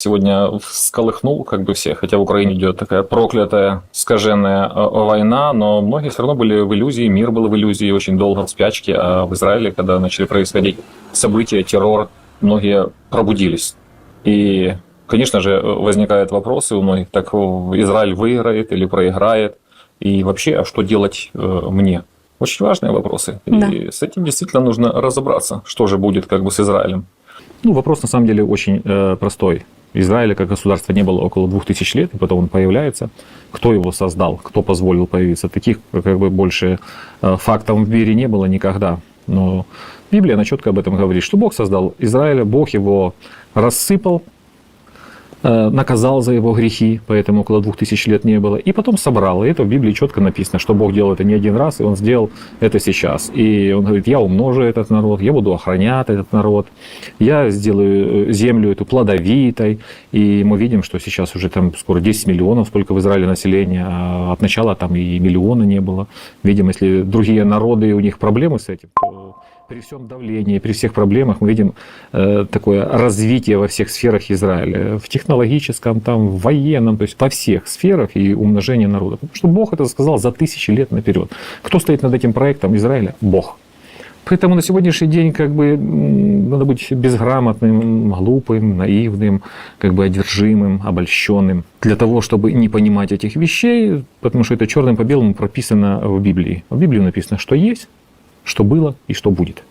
сегодня всколыхнул как бы всех, хотя в Украине идет такая проклятая, скаженная э, война, но многие все равно были в иллюзии, мир был в иллюзии очень долго в спячке, а в Израиле, когда начали происходить события, террор, многие пробудились. И, конечно же, возникают вопросы у многих, так Израиль выиграет или проиграет, и вообще, а что делать э, мне? Очень важные вопросы. Да. И с этим действительно нужно разобраться, что же будет как бы с Израилем. Ну, вопрос на самом деле очень э, простой. Израиля как государства не было около двух тысяч лет, и потом он появляется. Кто его создал, кто позволил появиться? Таких как бы больше э, фактов в мире не было никогда. Но Библия, она четко об этом говорит, что Бог создал Израиля, Бог его рассыпал, наказал за его грехи, поэтому около двух тысяч лет не было, и потом собрал. И это в Библии четко написано, что Бог делал это не один раз, и Он сделал это сейчас. И Он говорит, я умножу этот народ, я буду охранять этот народ, я сделаю э, землю эту плодовитой. И мы видим, что сейчас уже там скоро 10 миллионов, столько в Израиле населения, а от начала там и миллиона не было. Видим, если другие народы, у них проблемы с этим, при всем давлении, при всех проблемах мы видим э, такое развитие во всех сферах Израиля. В технологическом, там, в военном, то есть во всех сферах и умножение народа. Потому что Бог это сказал за тысячи лет наперед. Кто стоит над этим проектом Израиля? Бог. Поэтому на сегодняшний день как бы надо быть безграмотным, глупым, наивным, как бы одержимым, обольщенным. Для того, чтобы не понимать этих вещей, потому что это черным по белому прописано в Библии. В Библии написано, что есть, что было и что будет.